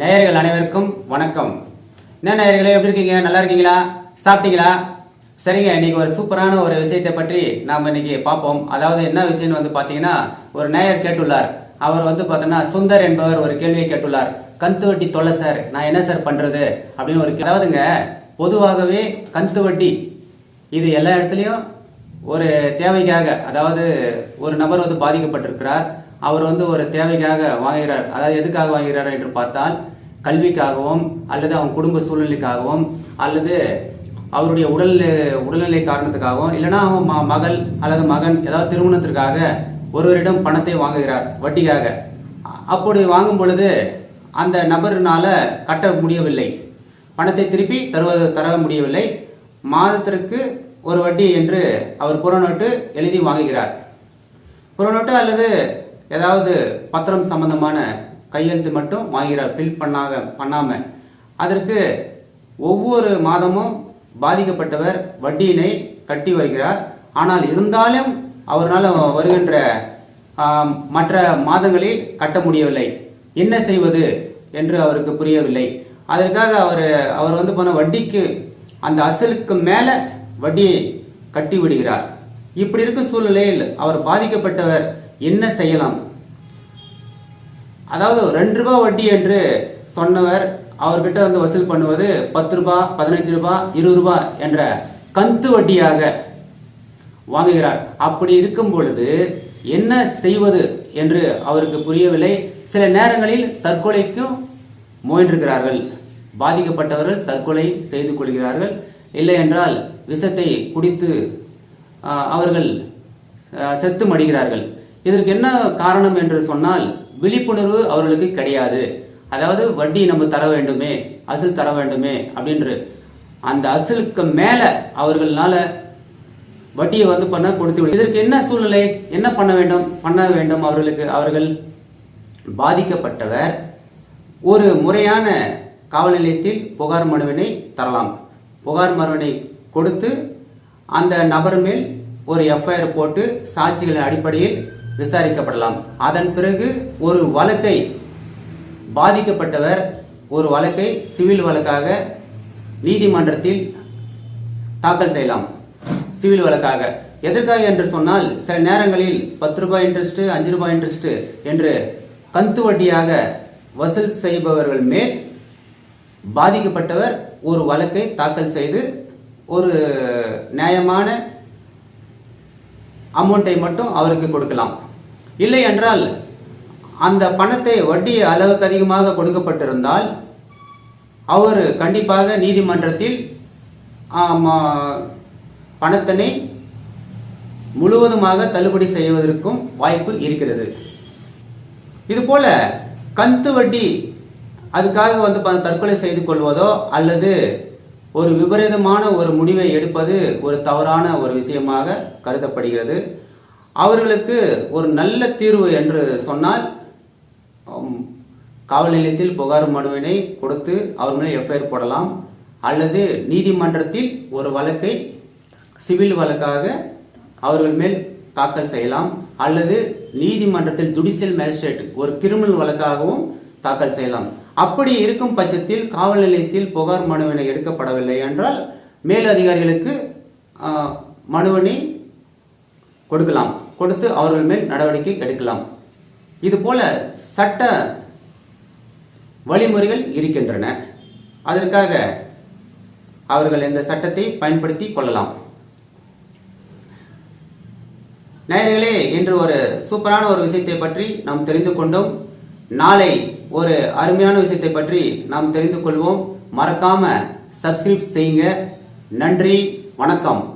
நேயர்கள் அனைவருக்கும் வணக்கம். என்ன நேயர்களே எப்படி இருக்கீங்க? நல்லா இருக்கீங்களா? சாப்பிட்டீங்களா? சரிங்க இன்னைக்கு ஒரு சூப்பரான ஒரு விஷயத்தை பற்றி நாம் இன்னைக்கு பார்ப்போம். அதாவது என்ன விஷயம்னு வந்து பார்த்தீங்கன்னா ஒரு நேயர் கேட்டுள்ளார். அவர் வந்து பார்த்தோன்னா சுந்தர் என்பவர் ஒரு கேள்வியை கேட்டுள்ளார். கந்து வட்டி தொல்லை சார் நான் என்ன சார் பண்ணுறது அப்படின்னு ஒரு அதாவதுங்க பொதுவாகவே கந்து வட்டி இது எல்லா இடத்துலையும் ஒரு தேவைக்காக அதாவது ஒரு நபர் வந்து பாதிக்கப்பட்டிருக்கிறார். அவர் வந்து ஒரு தேவைக்காக வாங்குகிறார். அதாவது எதுக்காக வாங்குகிறார் என்று பார்த்தால் கல்விக்காகவும் அல்லது அவங்க குடும்ப சூழ்நிலைக்காகவும் அல்லது அவருடைய உடல் உடல்நிலை காரணத்துக்காகவும் இல்லைன்னா அவன் ம- மகள் அல்லது மகன் ஏதாவது திருமணத்திற்காக ஒருவரிடம் பணத்தை வாங்குகிறார் வட்டிக்காக. அப்படி வாங்கும் பொழுது அந்த நபரினால கட்ட முடியவில்லை. பணத்தை திருப்பி தருவது தர முடியவில்லை. மாதத்திற்கு ஒரு வட்டி என்று அவர் புறநோட்டு எழுதி வாங்குகிறார். புறநோட்டு அல்லது ஏதாவது பத்திரம் சம்பந்தமான கையெழுத்து மட்டும் வாங்கிறார் ஃபில் பண்ணாக பண்ணாமல் அதற்கு ஒவ்வொரு மாதமும் பாதிக்கப்பட்டவர் வட்டியினை கட்டி வருகிறார். ஆனால் இருந்தாலும் அவரால் வருகின்ற மற்ற மாதங்களில் கட்ட முடியவில்லை. என்ன செய்வது என்று அவருக்கு புரியவில்லை. அதற்காக அவர் அவர் வந்து போன வட்டிக்கு அந்த அசலுக்கு மேலே வட்டியை கட்டி விடுகிறார். இப்படி இருக்கும் சூழ்நிலையில் அவர் பாதிக்கப்பட்டவர் என்ன செய்யலாம்? அதாவது ரெண்டு ரூபாய் வட்டி என்று சொன்னவர் அவர்கிட்ட வந்து வசூல் பண்ணுவது பத்து ரூபாய் பதினஞ்சு ரூபாய் இருபது ரூபாய் என்ற கந்து வட்டியாக வாங்குகிறார். அப்படி இருக்கும் பொழுது என்ன செய்வது என்று அவருக்கு புரியவில்லை. சில நேரங்களில் தற்கொலைக்கும் முயன்றிருக்கிறார்கள். பாதிக்கப்பட்டவர்கள் தற்கொலை செய்து கொள்கிறார்கள். இல்லை என்றால் விஷத்தை குடித்து அவர்கள் செத்து மடிகிறார்கள். இதற்கு என்ன காரணம் என்று சொன்னால் விழிப்புணர்வு அவர்களுக்கு கிடையாது. அதாவது வட்டி நம்ம தர வேண்டுமே அசல் தர வேண்டுமே அப்படின்று. அந்த அசலுக்கு மேல அவர்களால வட்டியை வந்து பண்ண கொடுத்து விடு. இதற்கு என்ன சூழ்நிலை? என்ன பண்ண வேண்டும்? பண்ண வேண்டும் அவர்களுக்கு. அவர்கள் பாதிக்கப்பட்டவர். ஒரு முறையான காவல் நிலையத்தில் புகார் மனுவினை தரலாம். புகார் மனுவினை கொடுத்து அந்த நபர் மேல் ஒரு எஃப்ஐஆர் போட்டு சாட்சிகளின் அடிப்படையில் விசாரிக்கப்படலாம். அதன் பிறகு ஒரு வழக்கை பாதிக்கப்பட்டவர் ஒரு வழக்கை சிவில் வழக்காக நீதிமன்றத்தில் தாக்கல் செய்யலாம். சிவில் வழக்காக. எதற்காக என்று சொன்னால் சில நேரங்களில் பத்து ரூபாய் இன்ட்ரெஸ்ட் அஞ்சு ரூபாய் இன்ட்ரெஸ்ட் என்று கந்து வட்டியாக வசூல் செய்பவர்கள் மேல் பாதிக்கப்பட்டவர் ஒரு வழக்கை தாக்கல் செய்து ஒரு நியாயமான அமௌண்ட்டை மட்டும் அவருக்கு கொடுக்கலாம். இல்லை என்றால் அந்த பணத்தை வட்டி அளவுக்கு அதிகமாக கொடுக்கப்பட்டிருந்தால் அவர் கண்டிப்பாக நீதிமன்றத்தில் பணத்தினை முழுவதுமாக தள்ளுபடி செய்வதற்கும் வாய்ப்பு இருக்கிறது. இதுபோல கந்து வட்டி அதுக்காக வந்து ப- தற்கொலை செய்து கொள்வதோ அல்லது ஒரு விபரீதமான ஒரு முடிவை எடுப்பது ஒரு தவறான ஒரு விஷயமாக கருதப்படுகிறது. அவர்களுக்கு ஒரு நல்ல தீர்வு என்று சொன்னால் காவல் நிலையத்தில் புகார் மனுவினை கொடுத்து அவர் மேல் எஃப்ஐஆர் போடலாம். அல்லது நீதிமன்றத்தில் ஒரு வழக்கை சிவில் வழக்காக அவர்கள் மேல் தாக்கல் செய்யலாம். அல்லது நீதிமன்றத்தில் ஜுடிஷியல் மேஜிஸ்ட்ரேட் ஒரு கிரிமினல் வழக்காகவும் தாக்கல் செய்யலாம். அப்படி இருக்கும் பட்சத்தில் காவல் நிலையத்தில் புகார் மனுவினை எடுக்கப்படவில்லை என்றால் மேல் அதிகாரிகளுக்கு மனுவினை கொடுக்கலாம். கொடுத்து அவர்கள் மேல் நடவடிக்கை எடுக்கலாம். இது போல சட்ட வழிமுறைகள் இருக்கின்றன. அதற்காக அவர்கள் இந்த சட்டத்தை பயன்படுத்தி கொள்ளலாம். நேயர்களே இன்று ஒரு சூப்பரான ஒரு விஷயத்தை பற்றி நாம் தெரிந்து கொண்டோம். நாளை ஒரு அருமையான விஷயத்தை பற்றி நாம் தெரிந்து கொள்வோம். மறக்காம சப்ஸ்கிரைப் செய்யுங்க. நன்றி. வணக்கம்.